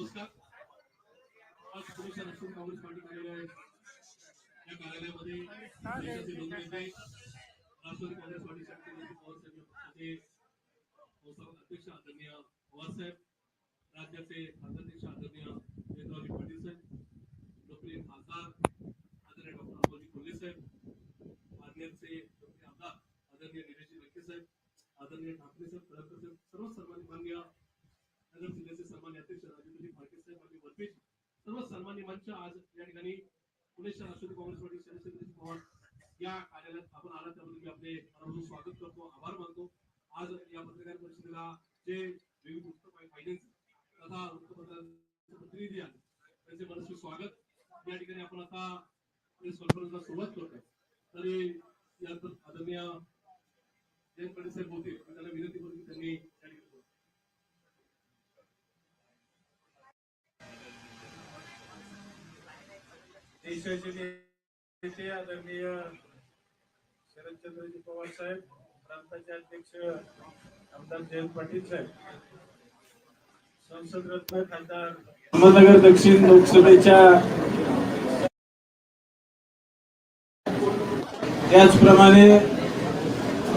नमस्कार आज शहर राष्ट्रवादी काँग्रेस पार्टी कार्यालय या कार्यालयामध्ये राष्ट्रवादी काँग्रेस पार्टी पक्षाचे अध्यक्ष आदरणीय पवारसाहेब राज्याचे खासदाराध्यक्ष आदरणीय जयंतरावजी पाटील साहेब लोकप्रिय खासदार आदरणीय डॉक्टर अमोलजी कोल्हे साहेब पारनेरचे लोकप्रिय आमदार आदरणीय निलेशजी लंके साहेब आदरणीय ठाकरे साहेब कळमकर साहेब सर्व सन्मान्य मान्य नगर जिल्ह्याचे सन्मान्य अध्यक्ष राजेंद्रजी फाळके साहेब आणि वरपीच सर्व सन्मान्य मंच आज या ठिकाणी पुणे शहर राष्ट्रवादी काँग्रेस पार्टी शरदचंद्रजी पवार या कार्यालयात आपण आला त्याबद्दल मी आपले मनापासून स्वागत करतो आभार मानतो. आज या पत्रकार परिषदेला जे विविध फायनान्स तथा वृत्तपत्रांचे प्रतिनिधी आले त्यांचे मनस्वी स्वागत. या ठिकाणी आपण आता प्रेस कॉन्फरन्सला सुरुवात देशाचे नेते आदरणीय शरदचंद्रजी पवार साहेब प्रांताचे अध्यक्ष आमदार जयंत पाटील साहेब संसद रत्न खासदार अहमदनगर दक्षिण लोकसभेच्या त्याचप्रमाणे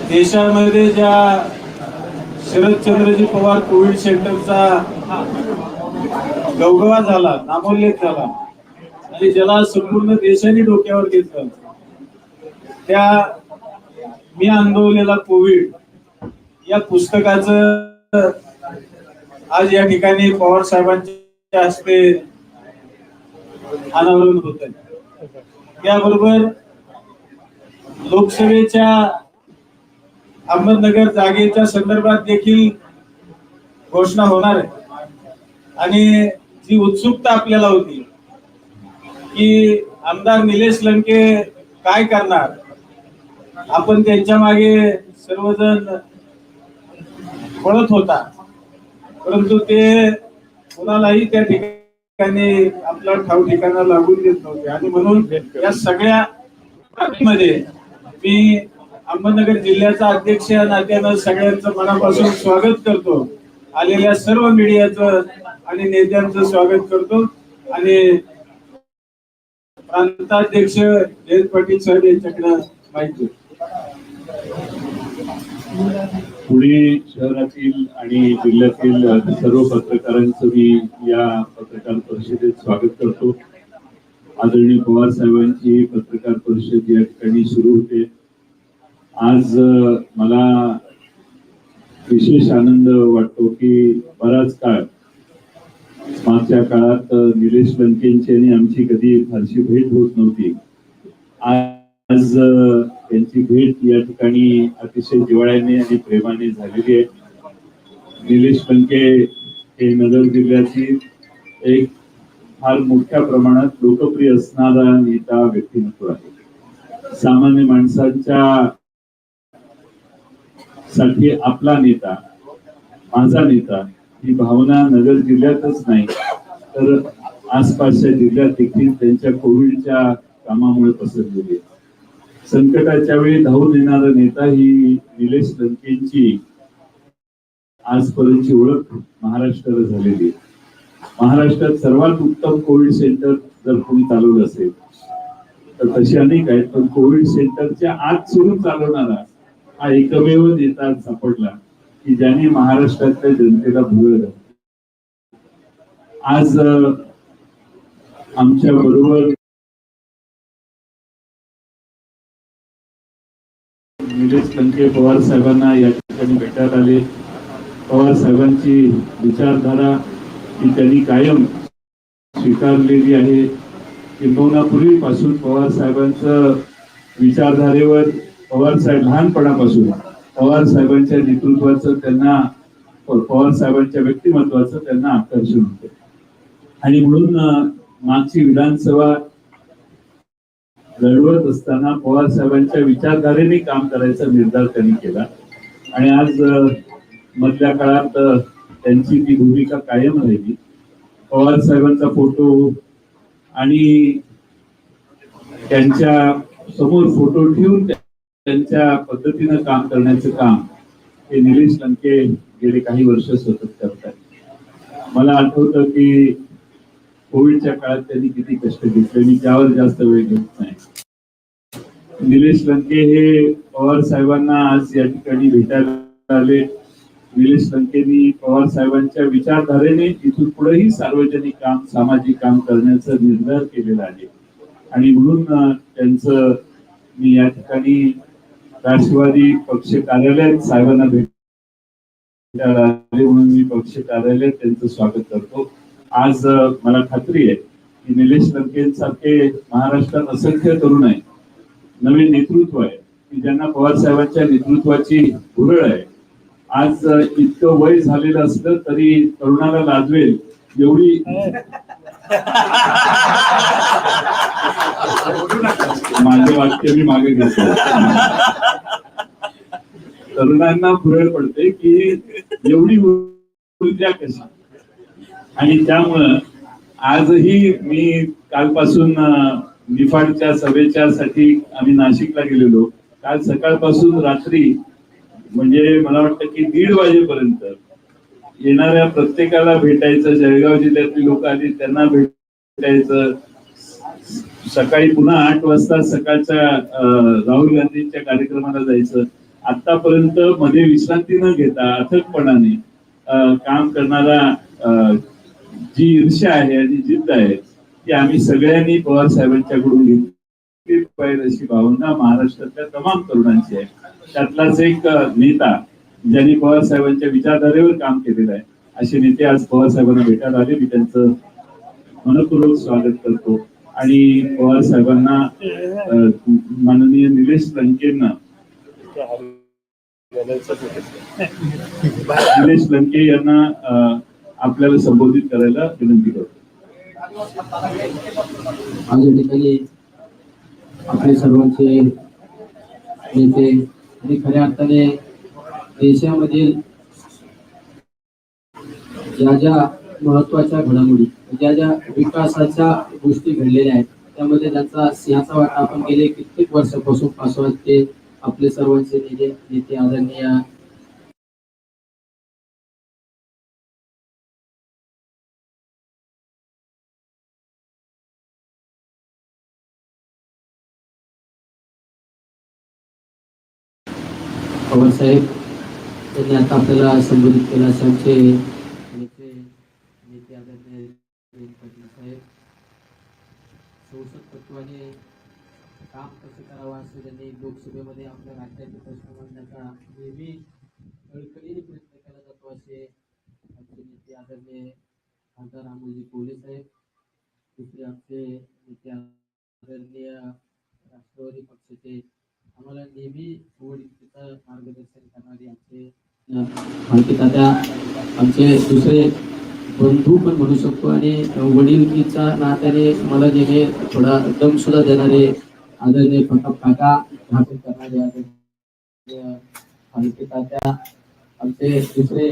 देशामध्ये ज्या शरदचंद्रजी पवार कोविड सेंटरचा गवगवा झाला नामोल्लेख झाला आणि ज्याला संपूर्ण देशाने डोक्यावर घेतलं. त्या मी अनुभवलेला कोविड या पुस्तकाचं आज या ठिकाणी पवार साहेबांच्या हस्ते अनावरण होत आहे. त्याबरोबर लोकसभेच्या अहमदनगर जागेच्या संदर्भात देखील घोषणा होणार आहे. आणि जी उत्सुकता आपल्याला होती की आमदार निलेश लंके काय करणार? आपण त्यांच्या मागे सर्वजण पळत होता. परंतु ते कोणालाही त्या ठिकाणी आपला ठाव ठिकाणा लागून देत नव्हते. आणि म्हणून या सगळ्या मध्ये मी अहमदनगर जिल्ह्याचा अध्यक्ष या नात्यानं सगळ्यांचं मनापासून स्वागत करतो. आलेल्या सर्व मीडियाचं आणि नेत्यांचं स्वागत करतो. आणि प्रांताध्यक्ष जयंत पाटील साहेब यांच्याकडे माहिती. पुणे शहरातील आणि जिल्ह्यातील सर्व पत्रकारांचं मी या पत्रकार परिषदेत स्वागत करतो. आदरणीय पवार साहेबांची पत्रकार परिषद या ठिकाणी सुरू होते. आज मला विशेष आनंद वाटतो की बराच काळ मागच्या काळात निलेश लंकेंची आणि आमची कधी फारशी भेट होत नव्हती. आज अ, त्यांची भेट या ठिकाणी अतिशय जिवाळ्याने आणि प्रेमाने झालेली आहे. निलेश लंके हे नगर जिल्ह्याची एक फार मोठ्या प्रमाणात लोकप्रिय असणारा नेता व्यक्तिमत्व आहे. सामान्य माणसांच्या साठी आपला नेता माझा नेता ही भावना नगर जिल्ह्यातच नाही. तर आसपासच्या जिल्ह्यात देखील त्यांच्या कोविडच्या कामामुळे पसरलेली संकटाच्या वेळी धावून येणारा नेता ही निलेश लंकेंची आजपर्यंतची ओळख महाराष्ट्राला झालेली महाराष्ट्रात सर्वात उत्तम कोविड सेंटर जर कोणी चालवलं असेल तर तसे अनेक आहेत पण कोविड सेंटरच्या आत सुरू चालवणारा हा एकमेव नेता सापडला. की ज्याने महाराष्ट्रातल्या जनतेला भुगळलं. आज आमच्या बरोबर निलेश कंके पवार साहेबांना या ठिकाणी भेटायला आले. पवार साहेबांची विचारधारा ही त्यांनी कायम स्वीकारलेली आहे. किंबहुना पूर्वीपासून पवार साहेबांचं विचारधारेवर पवार साहेब लहानपणापासून पवार साहेबांच्या नेतृत्वाचं त्यांना पवार साहेबांच्या व्यक्तिमत्वाचं त्यांना आकर्षण होतं. आणि म्हणून मागची विधानसभा लढवत असताना पवार साहेबांच्या विचारधारेने काम करायचा निर्धार त्यांनी केला. आणि आज मधल्या काळात त्यांची ती भूमिका कायम राहिली. पवार साहेबांचा फोटो आणि त्यांच्यासमोर फोटो ठेवून त्या- त्यांच्या पद्धतीनं काम करण्याचं काम हे निलेश लंके गेले काही वर्ष सतत करतात. मला आठवतं की कोविडच्या काळात त्यांनी किती कष्ट घेतले मी त्यावर जास्त वेळ घेत नाही. निलेश लंके हे पवार साहेबांना आज या ठिकाणी भेटायला आले. निलेश लंकेनी पवार साहेबांच्या विचारधारेने इथून पुढेही सार्वजनिक काम सामाजिक काम करण्याचा निर्धार केलेला आहे. आणि म्हणून त्यांचं मी या ठिकाणी राष्ट्रवादी पक्ष कार्यालयात साहेबांना भेटायला आले म्हणून मी पक्ष कार्यालयात त्यांचं स्वागत करतो. आज मला खात्री आहे की निलेश लंकेंसारखे महाराष्ट्रात असंख्य तरुण आहे नवीन नेतृत्व आहे की ज्यांना पवार साहेबांच्या नेतृत्वाची भुरळ आहे. आज इतकं वय झालेलं असलं तरी तरुणाला लाजवेल एवढी माझे वाक्य मी मागे घेतो. तरुणांना भुरळ पडते की एवढी ऊर्जा कशी आणि त्यामुळं आजही मी कालपासून निफाडच्या सभेच्यासाठी आम्ही नाशिकला गेलेलो. काल सकाळपासून रात्री म्हणजे मला वाटतं की दीड वाजेपर्यंत येणाऱ्या प्रत्येकाला भेटायचं जळगाव जिल्ह्यातली लोक आली त्यांना भेटायचं. सकाळी पुन्हा आठ वाजता सकाळच्या राहुल गांधींच्या कार्यक्रमाला जायचं. आतापर्यंत मध्ये विश्रांती न घेता अथकपणाने काम करणारा जी ईर्ष्या आहे आणि जिद्द आहे ती आम्ही सगळ्यांनी पवार साहेबांच्याकडून घेतली. पाहिजे अशी भावना महाराष्ट्रातल्या तमाम तरुणांची आहे. त्यातलाच एक नेता ज्यांनी पवार साहेबांच्या विचारधारेवर काम केलेलं आहे असे नेते आज पवार साहेबांना भेटायला आले. मी त्यांचं मनपूर्वक स्वागत करतो. आणि पवार साहेबांना माननीय निलेश लंकेंना निलेश लंके यांना आपल्याला संबोधित करायला विनंती करतो. आज या ठिकाणी आपले सर्वांचे नेते आणि खऱ्या अर्थाने देशामधील ज्या ज्या महत्त्वाच्या घडामोडी ज्या ज्या विकासाच्या गोष्टी घडलेल्या आहेत त्यामध्ये त्यांचा सिंहाचा वाटा आपण गेले कित्येक वर्षापासून पासून ते आपले सर्वांचे नेते नेते आदरणीय आपल्याला संबोधित केलं असे आमचे नेते नेते आदरणीय जयंत पाटील साहेब संसद तत्वाने काम कसं करावं असं त्यांनी लोकसभेमध्ये आपल्या राज्याचे प्रश्न मांडण्याचा नेहमी कळकळीने प्रयत्न केला जातो असे आमचे नेते आदरणीय खासदार अमोलजी कोले साहेब दुसरे आमचे नेते आदरणीय राष्ट्रवादी पक्षाचे आम्हाला नेहमी निवडणुकीचं मार्गदर्शन करणारे आमचे आणखी दादा आमचे दुसरे बंधू पण म्हणू शकतो आणि वडीलकीच्या नात्याने मला नेहमी थोडा दम सुद्धा देणारे आदरणीय प्रताप काका भाषण करणारे आदरणीय आणखी तात्या आमचे दुसरे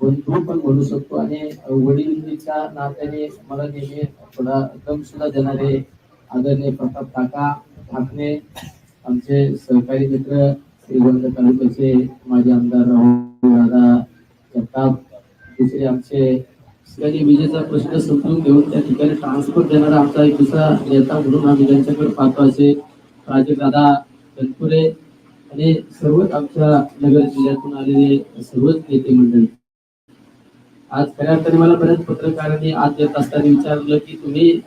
बंधू पण म्हणू शकतो आणि वडीलकीच्या नात्याने मला नेहमी थोडा दम सुद्धा देणारे आदरणीय प्रताप काका ठाकणे आमचे सहकारी मित्र श्रीगोंद तालुक्याचे माजी आमदार राहुल दादा जगताप दुसरे आमचे सगळ्यांनी विजेचा प्रश्न समजून घेऊन त्या ठिकाणी ट्रान्सपोर्ट देणारा आमचा एक दुसरा नेता म्हणून आम्ही त्यांच्याकडे पाहतो असे राजेदादा दादा तनपुरे आणि सर्वच आमच्या नगर जिल्ह्यातून आलेले सर्वच नेते मंडळी. आज खऱ्या अर्थाने मला बऱ्याच पत्रकारांनी आज येत असताना विचारलं की तुम्ही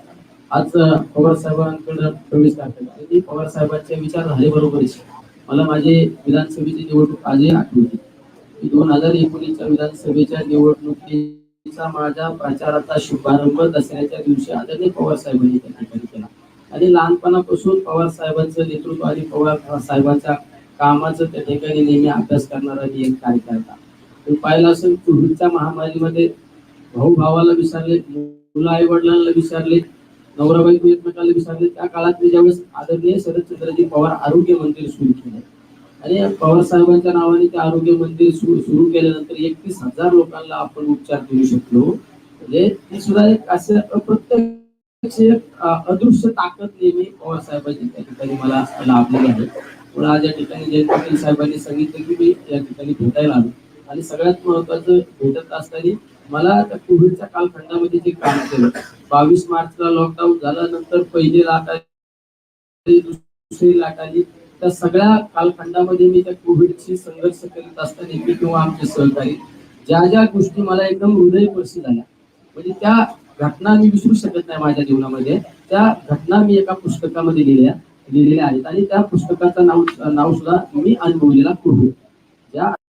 आज पवार साहेबांकडे प्रवेश करता पवार साहेबांचे विचार झाले बरोबरच मला माझे विधानसभेची निवडणूक आजही आठवते. की दोन हजार एकोणीसच्या विधानसभेच्या निवडणुकीचा माझ्या प्रचाराचा शुभारंभ दसऱ्याच्या दिवशी आदरणीय पवार साहेबांनी त्या ठिकाणी केला. आणि लहानपणापासून पवार साहेबांचं नेतृत्व आणि पवार साहेबांच्या कामाचं त्या ठिकाणी नेहमी अभ्यास करणारा मी एक कार्यकर्ता. तुम्ही पाहिलं असेल कोविडच्या महामारीमध्ये भाऊ भावाला विसरले मुलं आई वडिलांना विसरले नवराबाई एकमेकाला विसरले त्या काळात मी ज्यावेळेस आदरणीय शरदचंद्रजी पवार आरोग्य मंदिर सुरू केलं आणि पवार साहेबांच्या नावाने ते आरोग्य मंदिर सुरू सुरू केल्यानंतर एकतीस हजार लोकांना आपण उपचार देऊ शकलो. म्हणजे ती सुद्धा एक असं अप्रत्यक्ष एक अदृश्य ताकद नेहमी पवार साहेबांची त्या ठिकाणी मला लाभलेली आहे. पुन्हा आज या ठिकाणी जयंत पाटील साहेबांनी सांगितलं की मी या ठिकाणी भेटायला आलो. आणि सगळ्यात महत्वाचं भेटत असताना मला त्या कोविडच्या कालखंडामध्ये जे काम केलं बावीस मार्चला लॉकडाऊन झाल्यानंतर पहिली लाट आली दुसरी लाट आली. त्या सगळ्या कालखंडामध्ये मी त्या कोविडशी संघर्ष करत असताना मी किंवा आमचे सहकारी ज्या ज्या गोष्टी मला एकदम हृदयपर्शी झाल्या. म्हणजे त्या घटना मी विसरू शकत नाही माझ्या जीवनामध्ये. त्या घटना मी एका पुस्तकामध्ये लिहिल्या लिहिलेल्या आहेत. आणि त्या पुस्तकाचं नाव नाव सुद्धा मी अनुभवलेला कोविड. ज्या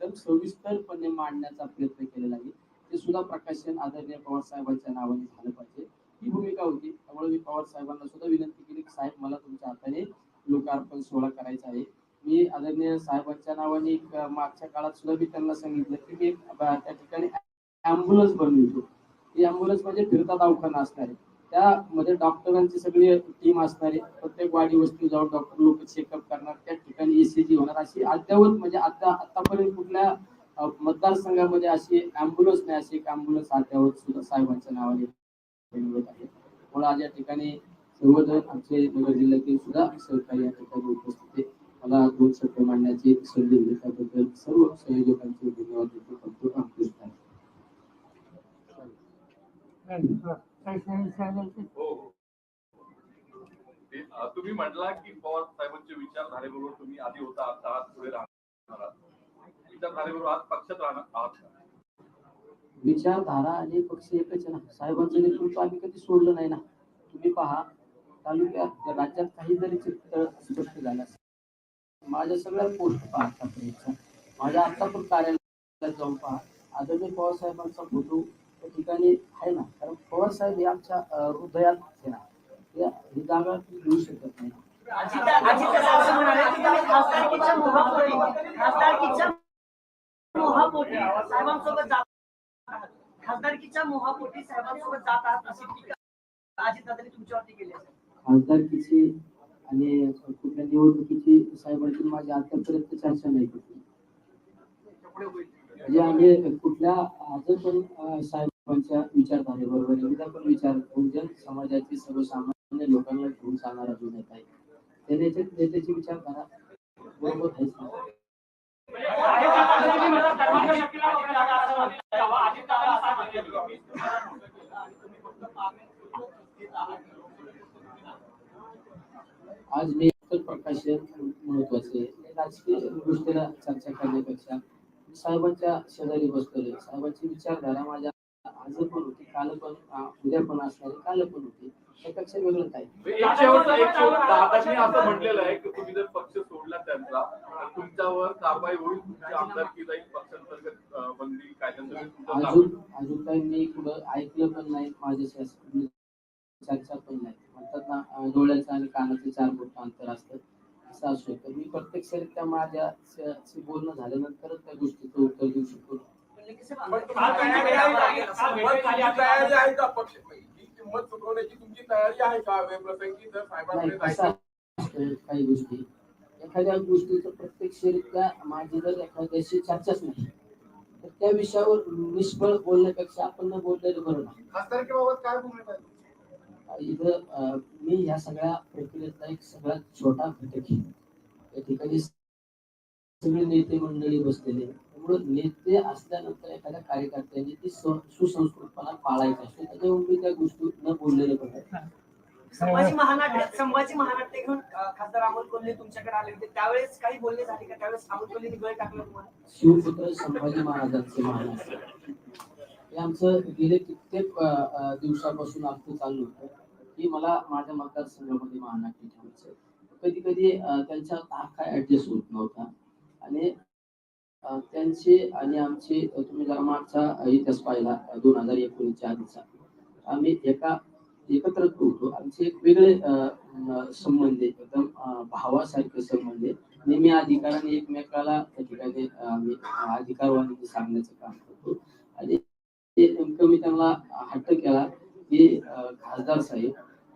तर सविस्तरपणे मांडण्याचा प्रयत्न केलेला आहे. ते सुद्धा प्रकाशन आदरणीय पवार साहेबांच्या नावाने झालं पाहिजे. ही भूमिका होती. त्यामुळे मी पवार साहेबांना सुद्धा विनंती केली की साहेब मला तुमच्या हाताने लोकार्पण सोहळा करायचा आहे. मी आदरणीय साहेबांच्या नावाने मागच्या काळात सुद्धा मी त्यांना सांगितलं की मी त्या ठिकाणी अँब्युलन्स बनवितो. ती अँब्युलन्स म्हणजे फिरता दवाखाना असणार. आहे त्यामध्ये डॉक्टरांची सगळी टीम असणार आहे प्रत्येक वाडी वस्ती जाऊन डॉक्टर लोक चेकअप करणार त्या ठिकाणी ईसीजी होणार. अशी अद्यावत म्हणजे आता आतापर्यंत कुठल्या मतदारसंघामध्ये अशी अँब्युलन्स नाही अशी एक अँब्युलन्स अद्यावत सुद्धा साहेबांच्या नावाने मिळत आहे. म्हणून या ठिकाणी सर्वजण आमचे नगर जिल्ह्यातील सुद्धा सहकारी या ठिकाणी उपस्थित आहे. मला दोन शब्द मांडण्याची संधी दिली त्याबद्दल सर्व संयोजकांचे धन्यवाद देतो फक्त हो हो. अ, तुम्ही म्हटला की पवार साहेबांचे विचारधारेबरोबर तुम्ही आधी होता आता आहात पुढे राहणार विचारधारेबरोबर आज पक्षात राहणार आहात? विचारधारा आणि पक्ष एकच आहे ना. साहेबांचं नेतृत्व आम्ही कधी सोडलं नाही ना. तुम्ही पहा तालुक्यात राज्यात काही जरी चित्र स्पष्ट झालं असेल, माझ्या सगळ्या पोस्ट पहा आतापर्यंतच्या. माझ्या आता पण कार्यालयात जाऊन पहा. आदरणीय पवार साहेबांचा फोटो त्या ठिकाणी आहे ना. कारण पवार साहेब हे आमच्या हृदयात आहे ना. ही जागा घेऊ शकत नाही. खासदारकीच्या मोहापोटी खासदारकीच्या मोहापोटी साहेबांसोबत जात आहात. खासदारकीच्या मोहापोटी साहेबांसोबत जात आहात अशी टीका अजितदादांनी तुमच्यावरती केली असेल. खासदारकीची आणि कुठल्या निवडणुकीची साहेबांची माझी आतापर्यंत चर्चा नाही केली. म्हणजे आम्ही कुठल्या आज पण अं, साहेबांच्या विचारधारेबरोबर एकदा पण विचार बहुजन समाजाची सर्वसामान्य लोकांना घेऊन चालणारा जो नेता आहे त्या नेते नेत्याची विचारधारा बरोबर आहेच ना. आज मी प्रकाशन महत्त्वाचे राजकीय गोष्टीला चर्चा करण्यापेक्षा साहेबांच्या शेजारी बसलेले साहेबांची विचारधारा माझ्या आज पण होती काल पण उद्या पण असणारी काल पण होती. त्यापेक्षा वेगळं काय दादांनी असं म्हटलेलं आहे की तुम्ही जर पक्ष सोडला त्यांचा तर तुमच्यावर कारवाई होईल तुमची आमदारकी जाईल पक्षांतर्गत बंदी नाव अजून अजून काही मी कुठं ऐकलं पण नाही माझ्या शास- चर्चा पण नाही. म्हणतात ना डोळ्याचं आणि कानाचं चार बोट अंतर असतं असं असू शकतं. मी प्रत्यक्षरित्या माझ्या बोलणं झाल्यानंतरच त्या गोष्टीचं उत्तर देऊ शकतो. आहे का? तुमची तयारी आहे का पक्ष ही किंमत चुकवण्याची तुमची तयारी आहे का वेळप्रसंगी जर साहेबांकडे काही गोष्टी एखाद्या गोष्टीचं प्रत्यक्षरित्या माझी जर एखाद्याशी चर्चाच नाही तर त्या विषयावर निष्फळ बोलण्यापेक्षा आपण न बोललेलं बरं ना खासदारकीबाबत काय भूमिका इथं मी ह्या सगळ्या प्रक्रियेतला एक सगळ्यात छोटा घटक आहे या ठिकाणी सगळे नेते मंडळी बसलेले त्यामुळे नेते असल्यानंतर एखाद्या कार्यकर्त्यांनी ती सुसंस्कृतपणा पाळायचा असतो. त्याच्यामुळे मी त्या गोष्टी न बोललेलं बरं संभाजी महानाट्य संभाजी महानाट्य घेऊन खासदार अमोल कोल्हे तुमच्याकडे आले होते. त्यावेळेस काही बोलणे झाले का? त्यावेळेस अमोल कोल्हेनी गळ टाकला तुम्हाला? शिवपुत्र संभाजी महाराजांचे महाराज. हे आमचं गेले कित्येक दिवसापासून आमचं चालू होतं. की मला माझ्या मतदारसंघामध्ये महानाट्य ठेवायचं कधी कधी त्यांच्या तारखा ऍडजस्ट होत नव्हता. आणि त्यांचे आणि आमचे तुम्ही मागचा इतिहास पाहिला दोन हजार एकोणीसच्या आधीचा. आम्ही एका एकत्र होतो. आमचे एक वेगळे संबंध एकदम भावासारखे संबंध नेहमी अधिकाराने एकमेकाला त्या ठिकाणी आम्ही अधिकारवाणी सांगण्याचं काम करतो. आणि ते नेमकं मी त्यांना हट्ट केला की खासदार साहेब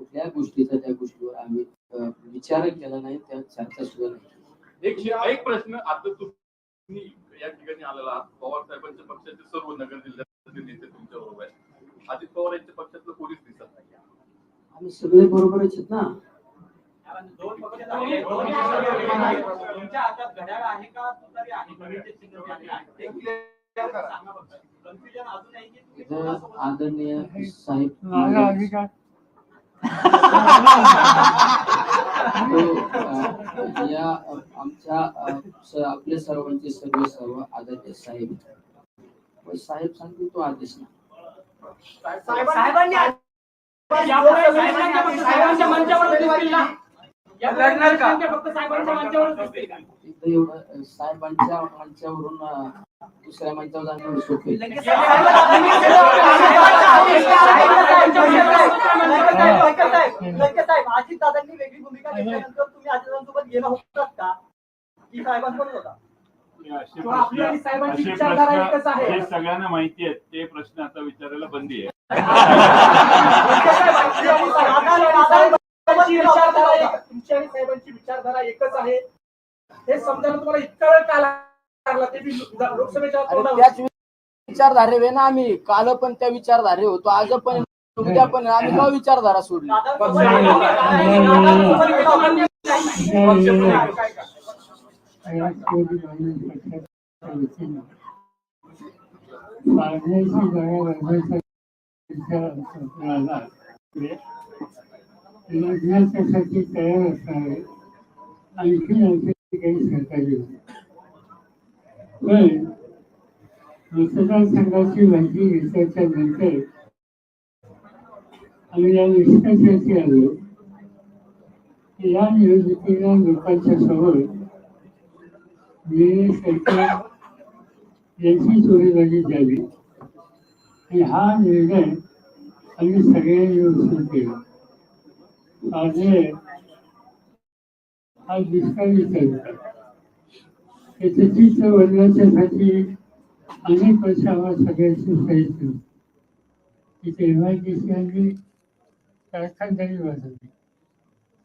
कुठल्या गोष्टीचा त्या गोष्टीवर आम्ही विचार केला नाही त्या चर्चा सुद्धा नाही. एक एक प्रश्न आता तुम्ही या ठिकाणी आलेला पवार साहेबांच्या पक्षाचे सर्व नगर जिल्ह्यातील नेते तुमच्या बरोबर आहेत. अजित पवार यांच्या पक्षातलं कोणीच दिसत नाही. आम्ही सगळे बरोबरच आहेत ना? तुमच्या हातात घड्याळ आहे का? आहे. आदरणीय साहेब या आमच्या अं, स- आपले सर्वांचे सर्व सर्व आदरणीय साहेब. साहेब सांगतील तो आदेश ना साहेबांनी यापुढे साहेबांच्या मंचावरून दुसऱ्या जाणं सोपं आहे. अजित दादांनी वेगळी भूमिका घेतल्यानंतर तुम्ही अजितांसोबत गेला होतात का की साहेबांसोबत होता असे तो आपली आणि प्रश्न साहेबांची असे विचारधारा एकच प्रश्न आहे. जे सगळ्यांना माहिती आहेत ते प्रश्न आता विचारायला बंदी आहे तुमची विचारधारा एक- तुमची आणि साहेबांची विचारधारा एकच आहे हे समजायला तुम्हाला इतका वेळ का लागला आणि तोंडावर. त्याच विचारधारे ना आम्ही. काल पण त्या विचारधारे होतो आज पण उद्या पण आम्ही का विचारधारा सोडली? लग्नासाठी तयार असावे आणखी आणखी काही सहकार्य पण संघाची माहिती घेतल्याच्या नंतर आम्ही या निष्कर्षाची आलो. की या निवडणुकीला लोकांच्या समोर निलेश सरकार यांची चोरीबाजी झाली. आणि हा निर्णय आम्ही सगळ्यांनी उचलून केला. माझे हा दुष्काळी तालुका त्याचं चित्र बदलायच्यासाठी अनेक वर्ष आम्हाला सगळ्यांची सहित तिथे एम आय डी सी कारखानदारी वाजवली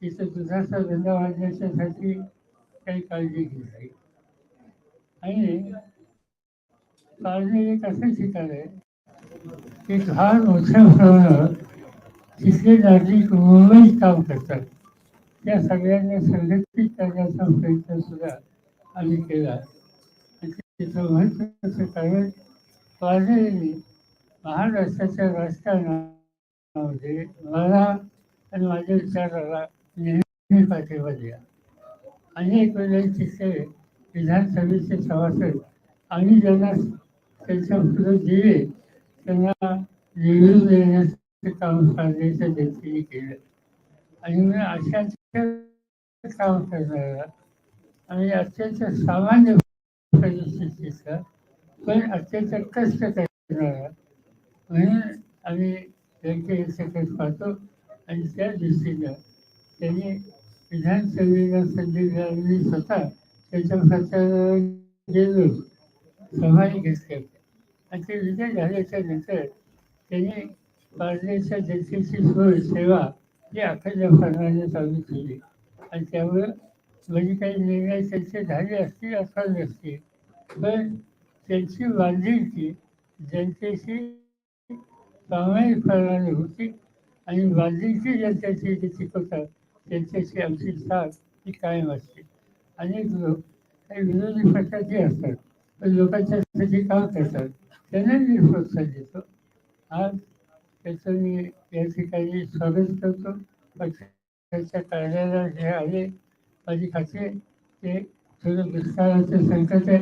तिथं दुधाचा धंदा वाढण्याच्यासाठी काही काळजी घेतली आणि काळजी एक असं ठिकाण आहे की फार मोठ्या प्रमाणावर तिथले नागरिक मुंबईत काम करतात. त्या सगळ्यांना संघटित करण्याचा प्रयत्न सुद्धा आम्ही केला. आणि तिचं महत्त्वाचं कारण पारनेरी महाराष्ट्राच्या राजकारणामध्ये मला आणि माझ्या विचाराला नेहमी पाठिंबा दिला अनेक वेळेस तिथे विधानसभेचे सभासद आणि ज्यांना त्यांच्या पुढे दिले त्यांना निवडून देण्याचं काम करण्याचं त्यांनी केलं. आणि मी अशाच काम करणारा आणि अत्यंत सामान्य परिस्थितीचा पण अत्यंत कष्ट करणारा म्हणून आम्ही व्यक्तिगत पाहतो आणि त्या दृष्टीनं त्यांनी विधानसभेला संधी मिळालेली स्वतः त्याच्या प्रचाराला गेलो. सभाही घेतल्या आणि ते विजय झाल्याच्यानंतर त्यांनी पारनेच्या जनतेची सोय सेवा ही अखंडपणाने चालू केली. आणि त्यामुळं म्हणजे काही निर्णय त्यांचे झाले असतील अथवा नसतील पण त्यांची बांधिलकी जनतेशी प्रामाणिकपणाने होती आणि बांधिलकी जनतेची जे शिकवतात त्यांच्याशी आमची साथ ही कायम असते. अनेक लोक काही विरोधी पक्षाचे असतात पण लोकांच्यासाठी काम करतात. त्यांना मी प्रोत्साहन देतो. आज त्याचं मी या ठिकाणी स्वागत करतो. पक्षाच्या कार्यालयात जे आले माझी खात्री ते थोडं दुष्काळाचे संकट आहे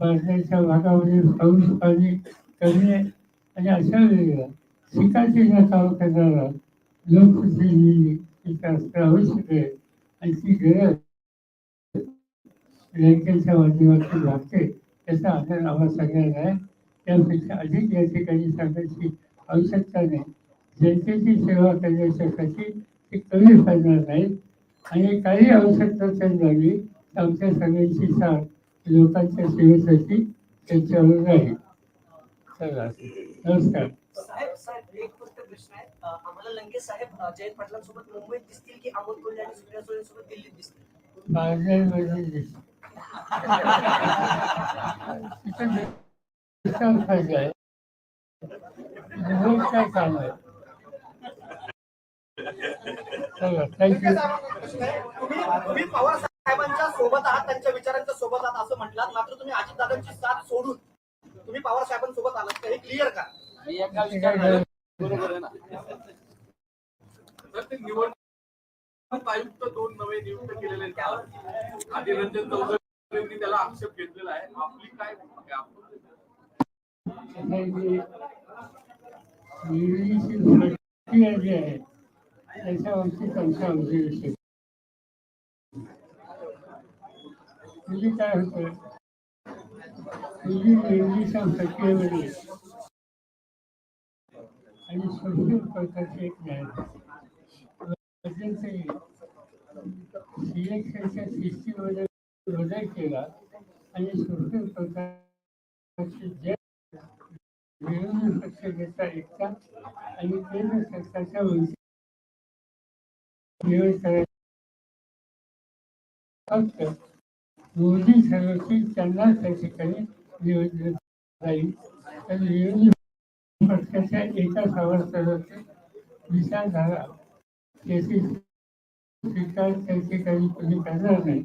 पाण्याच्या भागामध्ये पाऊस पाणी कमी आहे आणि अशा वेळेला शिकायची काम करणारा लोकप्रतिनिधी असणं आवश्यक आहे आणि ती गरज बँकेच्या माध्यमातून लागते त्याचा आधार आम्हाला सगळ्यांना आहे. त्यापेक्षा अधिक या ठिकाणी सांगायची आवश्यकता नाही. जनतेची सेवा करण्यासाठी ते कमी पडणार नाहीत. आणि काही आवश्यकता तर आमच्या सगळ्यांची साथ लोकांच्या सेवेसाठी त्यांच्यावर राहील चला नमस्कार. साहेब साहेब एक फक्त प्रश्न आहे. आम्हाला लंके साहेब जयंत पाटलांसोबत मुंबईत दिसतील की अमोल कोल्हे आणि सुप्रिया सुळेंसोबत दिल्लीत दिसतील? बाजारमध्ये दिसतं. तिथं विशाल फायदा आहे. मुंबईत काय काम आहे तुम्ही तुम्ही पवार साहेबांच्या सोबत आहात त्यांच्या विचारांच्या सोबत आहात असं म्हटलात मात्र तुम्ही अजितदादांची साथ सोडून तुम्ही पवार साहेबांसोबत आलात का हे क्लिअर का बरोबर आहे ना तर ते निवडणूक आयुक्त दोन नवे नियुक्त केलेले आहेत त्यावर आधी रंजन चौधरींनी त्याला आक्षेप घेतलेला आहे आपली काय भूमिका आहे? प्रक्रिया जी आहे त्याच्यावरती काय होतं इंग्लिश निर्मितीच्या प्रक्रियेमध्ये आणि सोशल प्रकारचे एक न्याय सिलेक्शनच्या बदल केला आणि सोशल प्रकारचे जे पक्ष नेता एकता आणि केंद्र सरकारच्या वंचित निवड फक्त मोदी ठरवतील त्यांना त्या ठिकाणी निवडलं जाईल तर विरोधी पक्षाच्या एका सभासदाचे विचारधारा त्याची स्वीकार त्या ठिकाणी कोणी करणार नाही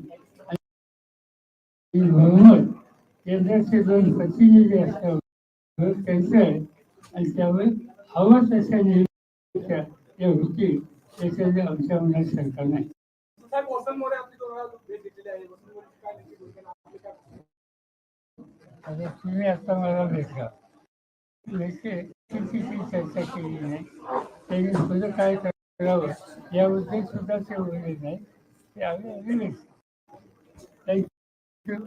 आणि म्हणून केंद्राचे दोन प्रतिनिधी असल्यावर त्यांचं आहे. आणि त्यावर हवं तशा निवडणुका होतील त्याच्यामध्ये आमच्या मनात शंका नाही. आता तुम्ही आता मला भेटला याची चर्चा केली नाही. त्यांनी पुढं काय करावं याबद्दल सुद्धा ते बोलले नाही. ते आम्ही आम्ही थँक्यू